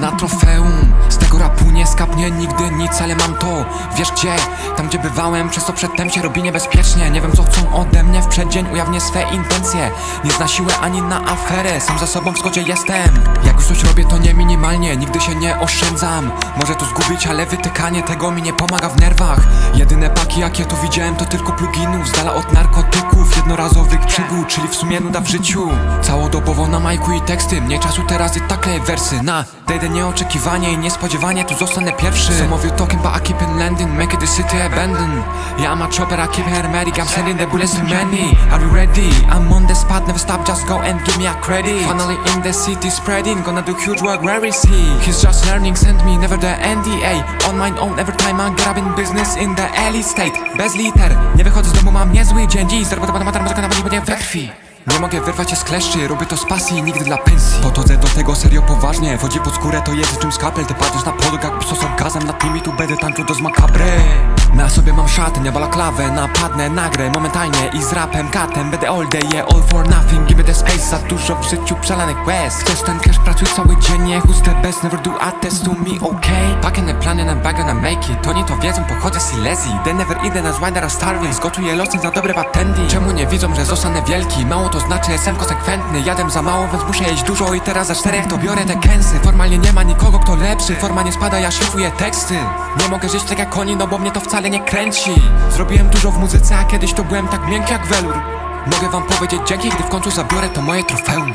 na trofeum. Z tego rapu nie skapnie nigdy nic, ale mam to. Wiesz gdzie? Tam gdzie bywałem, przez to przedtem się robi niebezpiecznie. Nie wiem co chcą ode mnie przeddzień ujawnię swe intencje. Nie zna siłę ani na aferę, sam za sobą w zgodzie jestem. Jak już coś robię to nie minimalnie, nigdy się nie oszczędzam. Może to zgubić, ale wytykanie tego mi nie pomaga w nerwach. Jedyne paki jakie tu widziałem to tylko pluginów Z dala od narkotyków, jednorazowych przygód Czyli w sumie nuda w życiu. Całodobowo na majku i teksty, mniej czasu teraz i tak kleję wersy. Na dejdę nieoczekiwanie i niespodziewanie tu zostanę pierwszy. Some of you talking but I keep in landing, make it the city abandoned Yeah I'm a chopper, I keep it hermetic, I'm sending the bullets to many Are you ready? I'm on the spot, never stop, just go and give me a credit. Finally in the city spreading, gonna do huge work, where is he? He's just learning, send me never the NDA On my own, every time I'm grabbing business in the alley state. Bez liter, nie wychodzę z domu, mam niezły dzień dziś. Zarobota matar, muzyka na będzie będzie we krwi. Nie mogę wyrwać się z kleszczy, robię to z pasji, nigdy dla pensji. Podchodzę do tego serio poważnie, wchodzi pod skórę to jest czym skapel Ty patrzysz na podłogę jak psosa gazem, nad nimi tu będę tańczył do zmakabry Na sobie mam szatę, balaklawę, napadnę, nagrę momentalnie i z rapem, katem Będę all day, yeah, all for nothing, give me the space Za dużo w życiu przelanych quest Chcesz ten cash, pracuj cały dzień, nie who's the best, never do a test to me, okay? Pakę plany na bag na make it, to nie to wiedzą, pochodzę z Silesii They never idę na złajda starving, zgotuję losy za dobre patenty. Czemu nie widzą, że zostanę wielki? Mało to znaczy, jestem konsekwentny. Jadę za mało, więc muszę jeść dużo i teraz za czterech to biorę te kęsy. Formalnie nie ma nikogo, kto lepszy, forma nie spada, ja szyfuję teksty. Nie mogę żyć tak jak oni, no bo mnie to wcale nie kręci. Zrobiłem dużo w muzyce, a kiedyś to byłem tak miękki jak welur. Mogę wam powiedzieć dzięki, gdy w końcu zabiorę to moje trofeum